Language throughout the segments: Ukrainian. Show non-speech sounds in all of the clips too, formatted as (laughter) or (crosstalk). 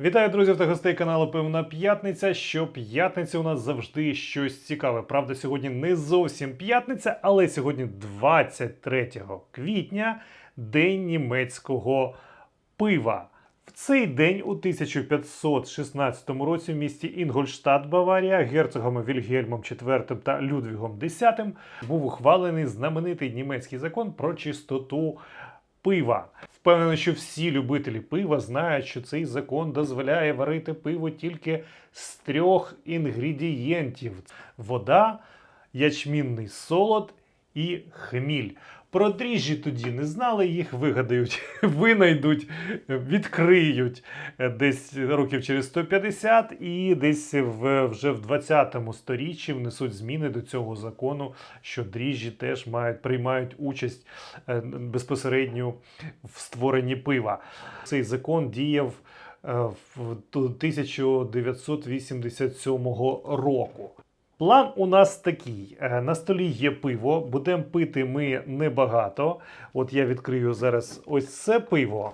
Вітаю друзів та гостей каналу Певна П'ятниця. Щоп'ятниці у нас завжди щось цікаве. Правда, сьогодні не зовсім п'ятниця, але сьогодні 23 квітня, день німецького пива. В цей день у 1516 році в місті Інгольштадт, Баварія, герцогами Вільгельмом IV та Людвігом X був ухвалений знаменитий німецький закон про чистоту пива. Впевнений, що всі любителі пива знають, що цей закон дозволяє варити пиво тільки з трьох інгредієнтів: вода, ячмінний солод і хміль. Про дріжджі тоді не знали, їх вигадають, (laughs) винайдуть, відкриють десь років через 150 і десь в, вже в 20 сторіччі внесуть зміни до цього закону, що дріжджі теж мають, приймають участь е, безпосередньо в створенні пива. Цей закон діяв е, в 1987 року. План у нас такий: Е, на столі є пиво, будемо пити ми небагато. От я відкрию зараз ось це пиво.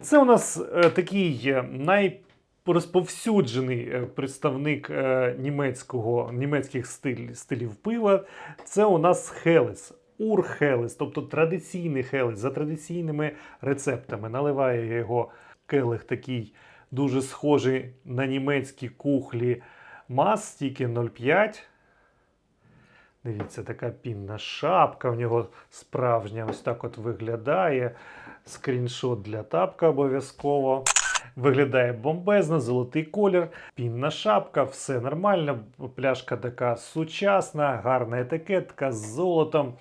Це у нас е, такий е, найрозповсюджений представник німецького, німецьких стиль, стилів пива. Це у нас Хелес. Урхелес, тобто традиційний хелес за традиційними рецептами. Наливає його келих такий дуже схожий на німецькі кухлі мас, тільки 0,5. Дивіться, така пінна шапка в нього справжня. Ось так от виглядає. Скріншот для тапка обов'язково. Виглядає бомбезно, золотий колір, пінна шапка, все нормально. Пляшка така сучасна, гарна етикетка з золотом.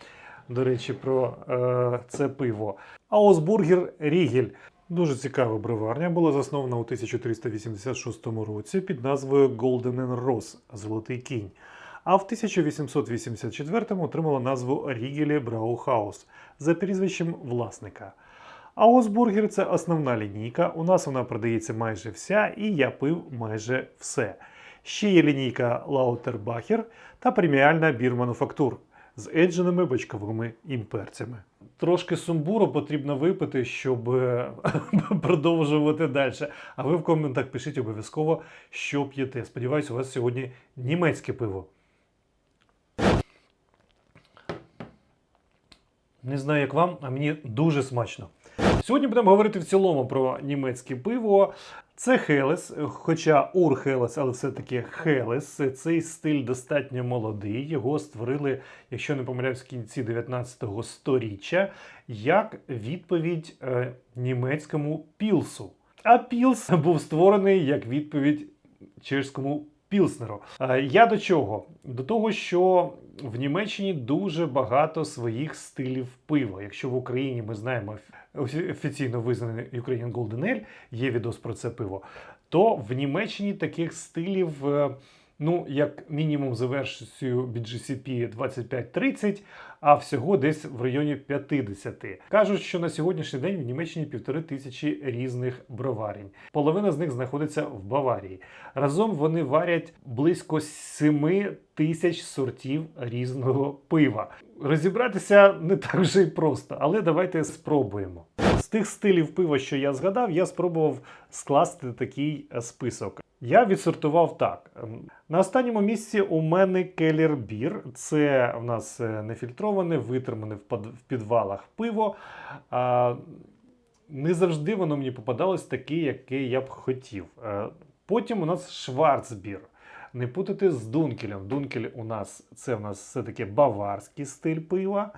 До речі, про е, це пиво. Аусбургер Рігель. Дуже цікава броварня була заснована у 1386 році під назвою Golden Rose Золотий кінь. А в 1884 отримала назву Рігелі Браухаус за прізвищем власника. Аусбургер це основна лінійка. У нас вона продається майже вся, і я пив майже все. Ще є лінійка Лаутербахер та преміальна Бір Мануфактур з едженими бочковими імперцями. Трошки сумбуру потрібно випити, щоб е, (laughs) продовжувати далі. А ви в коментах пишіть обов'язково, що п'єте. Сподіваюсь, у вас сьогодні німецьке пиво. Не знаю, як вам, а мені дуже смачно. Сьогодні будемо говорити в цілому про німецьке пиво. Це Хелес, хоча Ур Хелес, але все-таки Хелес. Цей стиль достатньо молодий. Його створили, якщо не помиляюсь, в кінці 19 сторіччя, як відповідь е, німецькому пілсу. А пілс був створений як відповідь чешському пілснеру. Е, Я до чого? До того, що в Німеччині дуже багато своїх стилів пива. Якщо в Україні ми знаємо офіційно визнаний Ukrainian Golden Ale, є відос про це пиво, то в Німеччині таких стилів. е, Ну, як мінімум за версією BGCP 25-30, а всього десь в районі 50. Кажуть, що на сьогоднішній день в Німеччині півтори тисячі різних броварень. Половина з них знаходиться в Баварії. Разом вони варять близько 7 тисяч сортів різного пива. Розібратися не так вже й просто, але давайте спробуємо. З тих стилів пива, що я згадав, я спробував скласти такий список. Я відсортував так. Ем, На останньому місці у мене Келлер Бір. Це в нас е, нефільтроване, витримане в підвалах пиво. Не завжди воно мені попадалось таке, яке я б хотів. Е, Потім у нас Шварцбір. Не путати з Дункелем. Дункель у нас це у нас все-таки баварський стиль пива.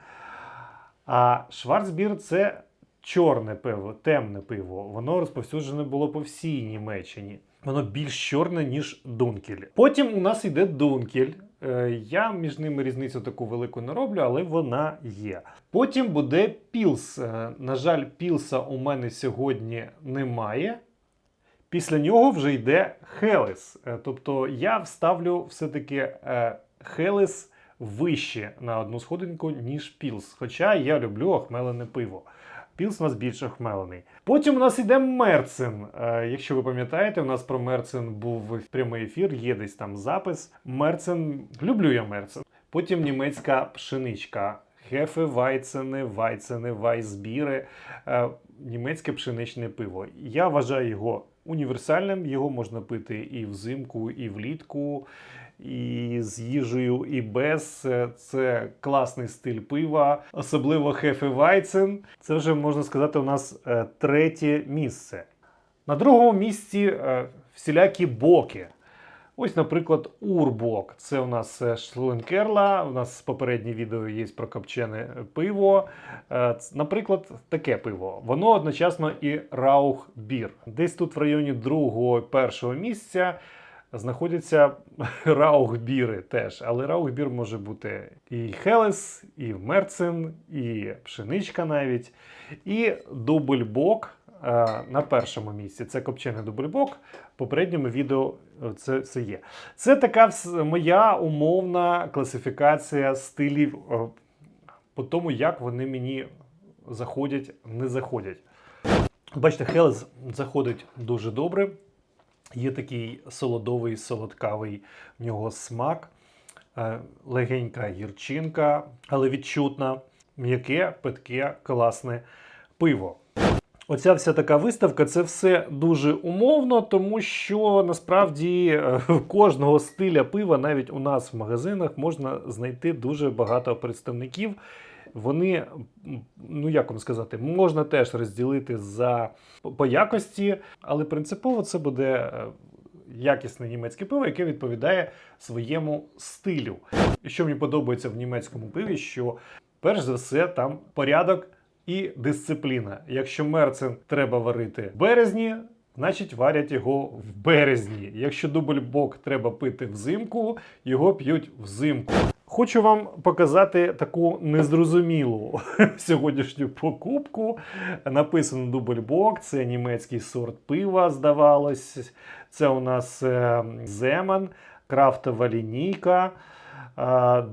А Шварцбір це чорне пиво, темне пиво. Воно розповсюджене було по всій Німеччині. Воно більш чорне, ніж Дункель. Потім у нас йде Дункель. Е, Я між ними різницю таку велику не роблю, але вона є. Потім буде Пілс. Е, На жаль, Пілса у мене сьогодні немає. Після нього вже йде Хелес. Е, Тобто я вставлю все-таки Хелес вище на одну сходинку, ніж Пілс. Хоча я люблю охмелене пиво. Пілс у нас більш охмелений. Потім у нас йде Мерцен. Е, якщо ви пам'ятаєте, у нас про Мерцен був прямий ефір, є десь там запис. Мерцен, люблю я Мерцен. Потім німецька пшеничка. Хефе, вайцени, вайцени, вайсбіри. Е, німецьке пшеничне пиво. Я вважаю його універсальним. Його можна пити і взимку, і влітку, і з їжею, і без. Це класний стиль пива, особливо Hefeweizen. Це вже можна сказати, у нас е, третє місце. На другому місці е, всілякі боки. Ось, наприклад, урбок. Це у нас е, шлункерла. У нас попереднє відео є про копчене пиво. Наприклад, таке пиво. Воно одночасно і раухбір. Десь тут в районі другого першого місця знаходяться (laughs) раухбіри теж. Але раухбір може бути і Хелес, і Мерцен, і пшеничка навіть, і дубльбок. е, На першому місці це копчений дубльбок. В попередньому відео це, це є. Це така моя умовна класифікація стилів е, по тому, як вони мені заходять, не заходять. Бачите, Хелес заходить дуже добре. Є такий солодовий, солодкавий в нього смак, е, легенька гірчинка, але відчутна, м'яке, питке, класне пиво. Оця вся така виставка це все дуже умовно, тому що насправді е, кожного стиля пива, навіть у нас в магазинах, можна знайти дуже багато представників. Вони, ну як вам сказати, можна теж розділити за по якості, але принципово це буде е, якісне німецьке пиво, яке відповідає своєму стилю. І що мені подобається в німецькому пиві, що перш за все там порядок і дисципліна. Якщо мерцен треба варити в березні, значить варять його в березні. Якщо дубльбок треба пити взимку, його п'ють взимку. Хочу вам показати таку незрозумілу (laughs) сьогоднішню покупку. Написано дубльбок, це німецький сорт пива, здавалось. Це у нас Земан, крафтова лінійка.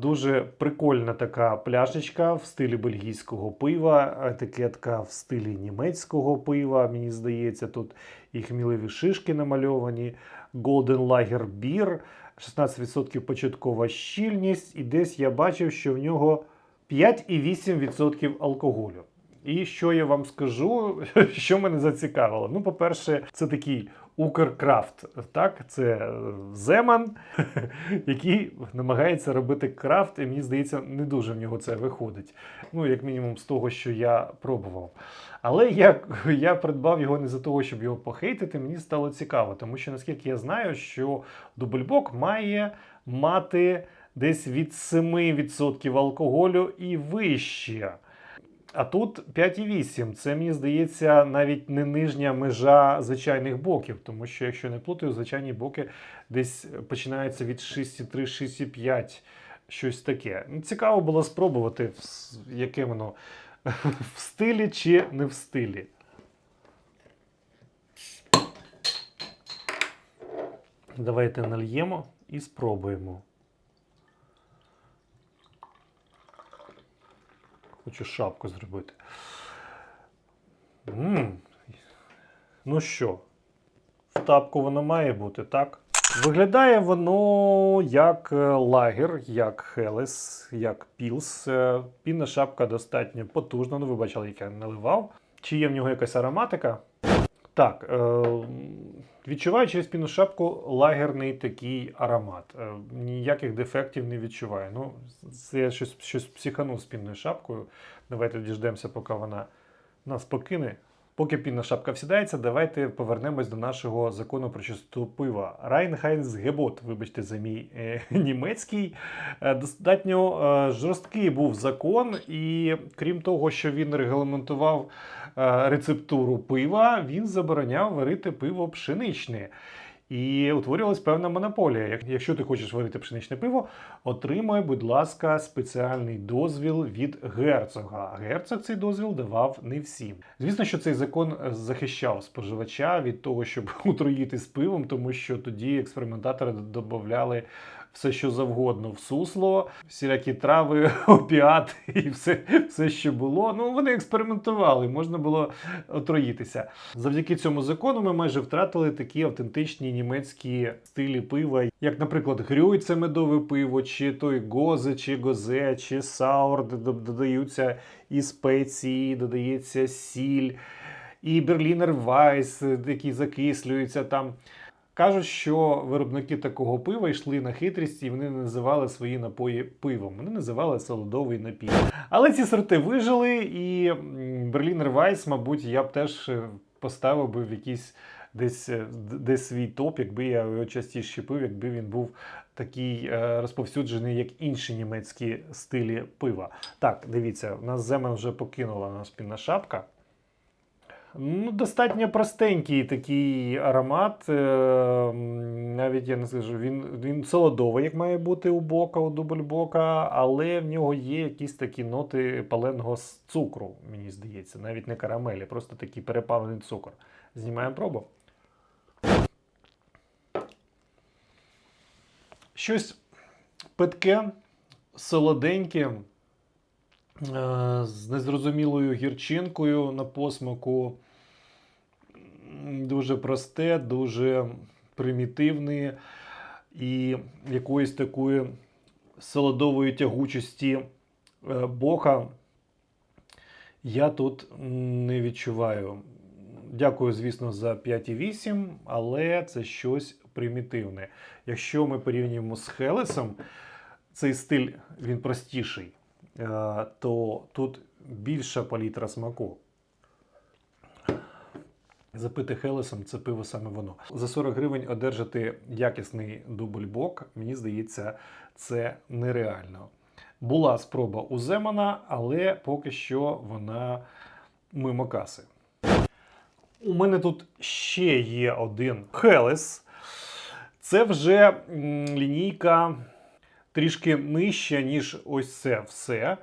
Дуже прикольна така пляшечка в стилі бельгійського пива, етикетка в стилі німецького пива. Мені здається, тут і хміливі шишки намальовані. Golden Lager Beer, 16% початкова щільність, і десь я бачив, що в нього 5,8% алкоголю. І що я вам скажу, (laughs) що мене зацікавило? Ну, по-перше, це такий Укркрафт. Так, це е, Земан, (laughs) який намагається робити крафт, і мені здається, не дуже в нього це виходить. Ну, як мінімум, з того, що я пробував. Але я, (laughs) я придбав його не за того, щоб його похейтити, мені стало цікаво, тому що наскільки я знаю, що дубльбок має мати десь від 7% алкоголю і вище. А тут 5,8. Це мені здається навіть не нижня межа звичайних боків, тому що, якщо не плутаю, звичайні боки десь починаються від 6,3, 6,5, щось таке. Ну, Цікаво було спробувати, яке воно (laughs) в стилі чи не в стилі. Давайте нальємо і спробуємо. Хочу шапку зробити. м Ну що, в тапку воно має бути, так? Виглядає воно як е, лагер, як Хелес, як Пілс. Е, Пінна шапка достатньо потужна. Ну, ви бачили, як я наливав. Чи є в нього якась ароматика? Так, е, відчуваю через пінну шапку лагерний такий аромат. Е, ніяких дефектів не відчуваю. Ну, це я щось, щось психанув з пінною шапкою. Давайте діждемося, поки вона нас покине. Поки пінна шапка всідається, давайте повернемось до нашого закону про чистоту пива. Райнхайнсгебот, вибачте за мій е, (laughs) німецький. Е, достатньо е, жорсткий був закон, і крім того, що він регламентував е, рецептуру пива, він забороняв варити пиво пшеничне. І утворювалась певна монополія. Якщо ти хочеш варити пшеничне пиво, отримай, будь ласка, спеціальний дозвіл від герцога. Герцог цей дозвіл давав не всім. Звісно, що цей закон е, захищав споживача від того, щоб (laughs) утруїти з пивом, тому що тоді експериментатори додавали все, що завгодно в сусло, всілякі трави, (laughs) опіати і все, все, що було. Ну вони експериментували, можна було отруїтися. Завдяки цьому закону ми майже втратили такі автентичні німецькі стилі пива, як, наприклад, грюй це медове пиво, чи той гозе, чи гозе, чи саур, де додаються і спеції, додається сіль. і Берлінер Вайс, які закислюються там. Кажуть, що виробники такого пива йшли на хитрість і вони не називали свої напої пивом. Вони називали солодовий напій. Але ці сорти вижили, і Берлінер Вайс, мабуть, я б теж е, поставив би в якийсь десь, е, десь свій топ, якби я його частіше пив, якби він був такий е, розповсюджений, як інші німецькі стилі пива. Так, дивіться, у нас Земен вже покинула нас пінна шапка. Ну, достатньо простенький такий аромат. е, Навіть я не скажу, він, він солодовий, як має бути у бока, у дубльбока, але в нього є якісь такі ноти паленого с- цукру, мені здається, навіть не карамелі, просто такий перепалений цукор. Знімаємо пробу. Щось питке, солоденьке, е, з незрозумілою гірчинкою на посмаку. Дуже просте, дуже примітивне і якоїсь такої солодової тягучості е, бока я тут не відчуваю. Дякую, звісно, за 5,8, але це щось примітивне. Якщо ми порівнюємо з Хелесом, цей стиль він простіший, е, то тут більша палітра смаку. Запити Хелесом це пиво саме воно. За 40 гривень одержати якісний дубльбок, мені здається, це нереально. Була спроба у Земана, але поки що вона мимо каси. У мене тут ще є один Хелес. Це вже лінійка трішки нижча, ніж ось це все.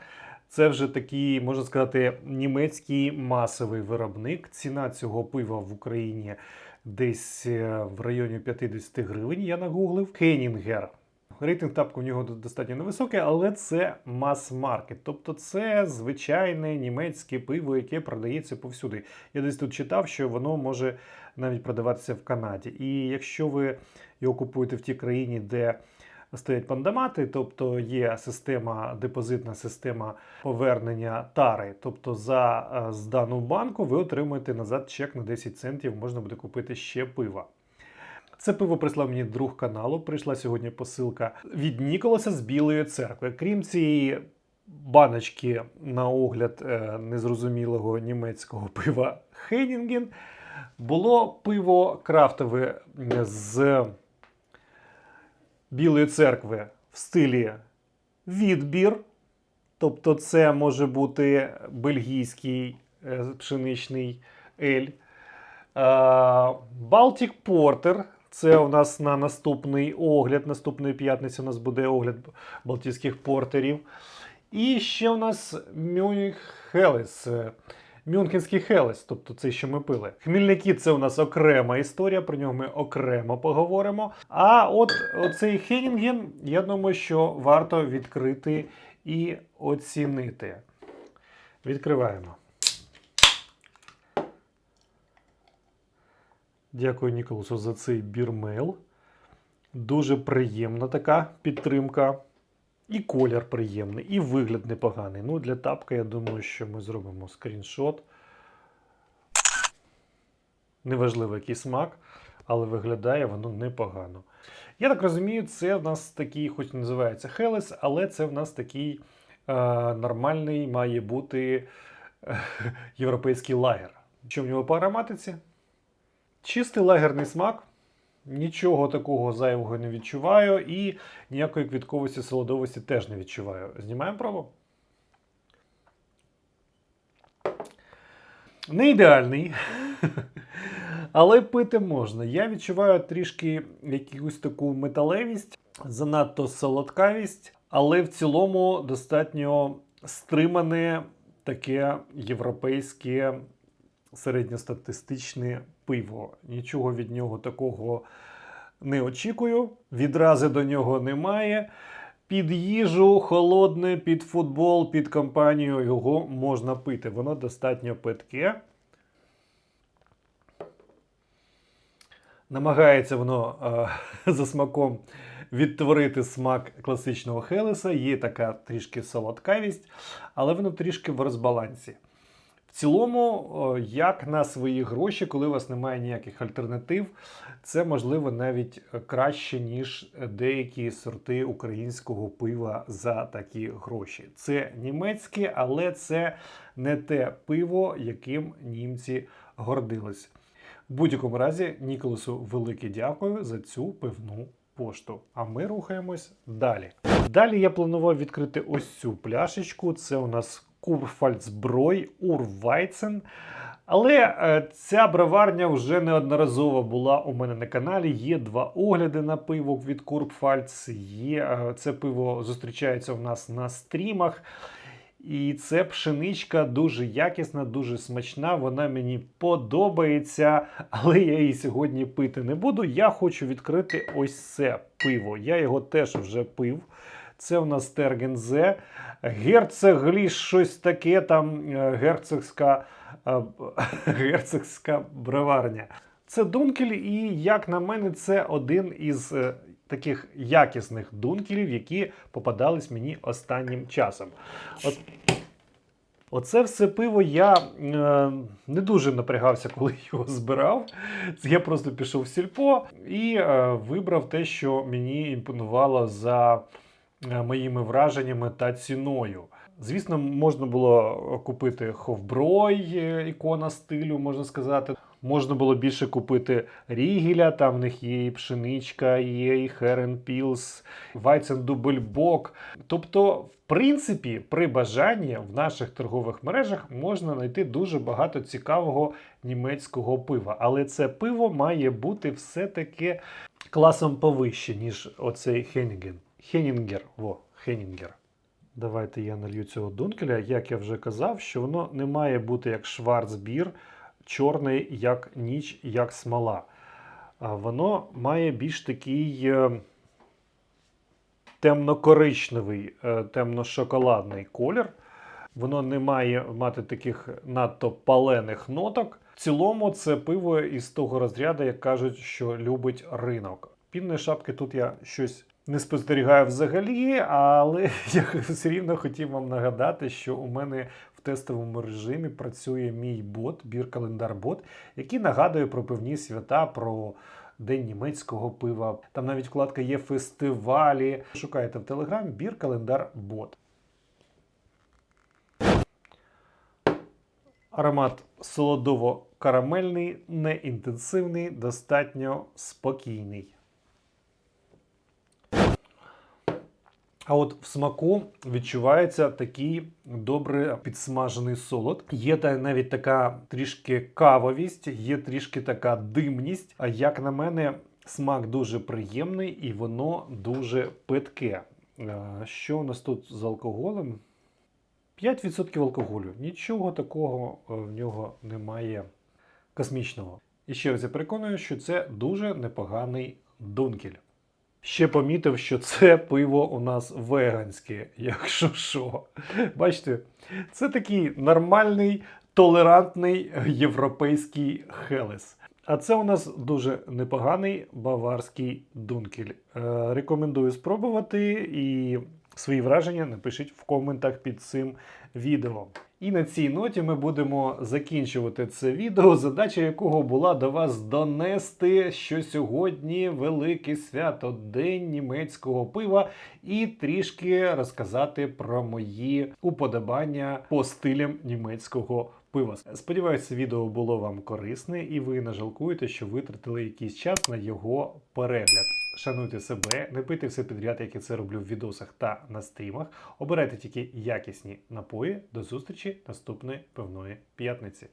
Це вже такий, можна сказати, німецький масовий виробник. Ціна цього пива в Україні десь е, в районі 50 гривень. Я нагуглив. Хейнінгер. Рейтинг тапку в нього достатньо невисокий, але це мас-маркет. Тобто це звичайне німецьке пиво, яке продається повсюди. Я десь тут читав, що воно може навіть продаватися в Канаді. І якщо ви його купуєте в тій країні, де стоять пандамати, тобто є система, депозитна система повернення тари. Тобто за е, здану банку ви отримуєте назад чек на 10 центів, можна буде купити ще пива. Це пиво прислав мені друг каналу. Прийшла сьогодні посилка від Ніколаса з Білої церкви. Крім цієї баночки на огляд е, незрозумілого німецького пива Хейнінген, було пиво крафтове з Білої церкви в стилі відбір. Тобто, це може бути бельгійський е, пшеничний ель. Балтік Портер. Це у нас на наступний огляд. Наступної п'ятниці у нас буде огляд балтійських портерів. І ще у нас Мюніх Хелес. Мюнхенський Хелес, тобто це, що ми пили. Хмільники це у нас окрема історія, про нього ми окремо поговоримо. А от оцей Хенінген, я думаю, що варто відкрити і оцінити. Відкриваємо. Дякую Ніколасу за цей бірмейл. Дуже приємна така підтримка. І колір приємний, і вигляд непоганий. Ну, для тапка, я думаю, що ми зробимо скріншот. Неважливо, який смак, але виглядає воно непогано. Я так розумію, це в нас такий, хоч називається Хелес, але це в нас такий е, нормальний має бути е, (laughs) європейський лагер. Що в нього по ароматиці? Чистий лагерний смак. Нічого такого зайвого не відчуваю і ніякої квітковості солодовості теж не відчуваю. Знімаємо пробу. Не ідеальний, (laughs) але пити можна. Я відчуваю трішки якусь таку металевість, занадто солодкавість, але в цілому достатньо стримане таке європейське середньостатистичне пиво. Нічого від нього такого не очікую. Відрази до нього немає. Під їжу, холодне, під футбол, під компанію його можна пити. Воно достатньо питке. Намагається воно е, (laughs) за смаком відтворити смак класичного Хелеса. Є така трішки солодкавість, але воно трішки в розбалансі. Цілому, як на свої гроші, коли у вас немає ніяких альтернатив, це можливо навіть краще, ніж деякі сорти українського пива за такі гроші. Це німецьке, але це не те пиво, яким німці гордились. В будь-якому разі, Ніколасу велике дякую за цю пивну пошту. А ми рухаємось далі. Далі я планував відкрити ось цю пляшечку. Це у нас Курфальцброй Урвайцен. Але е, ця броварня вже неодноразово була у мене на каналі. Є два огляди на пиво від Курпфальц. Є е, це пиво зустрічається у нас на стрімах. І це пшеничка дуже якісна, дуже смачна. Вона мені подобається, але я її сьогодні пити не буду. Я хочу відкрити ось це пиво. Я його теж вже пив. Це у нас Тергензе. Герцегліш, щось таке там е, герцогська, е, (laughs) герцогська броварня. Це дункель, і, як на мене, це один із е, таких якісних дункелів, які попадались мені останнім часом. От Оце все пиво я е, не дуже напрягався, коли (laughs) його збирав. Я просто пішов в сільпо і е, вибрав те, що мені імпонувало за моїми враженнями та ціною. Звісно, можна було купити ховброй, е, ікона стилю, можна сказати. Можна було більше купити рігеля, там в них є і пшеничка, є і херенпілс, вайцен дубльбок. Тобто, в принципі, при бажанні в наших торгових мережах можна знайти дуже багато цікавого німецького пива. Але це пиво має бути все-таки класом повище, ніж оцей Хенніген. Хенінгер. Во, Хенінгер. Давайте я налью цього дункеля. Як я вже казав, що воно не має бути як шварцбір, чорний, як ніч, як смола. А воно має більш такий е, темно-коричневий, е, темно-шоколадний колір. Воно не має мати таких надто палених ноток. В цілому, це пиво із того розряду, як кажуть, що любить ринок. Пінної шапки тут я щось не спостерігаю взагалі, але (laughs) я все рівно хотів вам нагадати, що у мене в тестовому режимі працює мій бот, бір-календар-бот, який нагадує про певні свята, про День німецького пива. Там навіть вкладка є фестивалі. Шукайте в Телеграм бір-календар-бот. Аромат солодово-карамельний, неінтенсивний, достатньо спокійний. А от в смаку відчувається такий добре підсмажений солод. Є та навіть така трішки кавовість, є трішки така димність. А як на мене, смак дуже приємний і воно дуже питке. Е, Що у нас тут з алкоголем? 5% алкоголю. Нічого такого е, в нього немає космічного. І ще раз я переконую, що це дуже непоганий дункель. Ще помітив, що це пиво у нас веганське, якщо що. Бачите, це такий нормальний, толерантний європейський хелес. А це у нас дуже непоганий баварський дункель. Е, рекомендую спробувати і свої враження напишіть в коментах під цим відео. І на цій ноті ми будемо закінчувати це відео, задача якого була до вас донести, що сьогодні велике свято, День німецького пива, і трішки розказати про мої уподобання по стилям німецького пива. Сподіваюся, відео було вам корисне, і ви не жалкуєте, що витратили якийсь час на його перегляд. Шануйте себе, не пийте все підряд, як я це роблю в відосах та на стрімах. Обирайте тільки якісні напої. До зустрічі наступної пивної п'ятниці.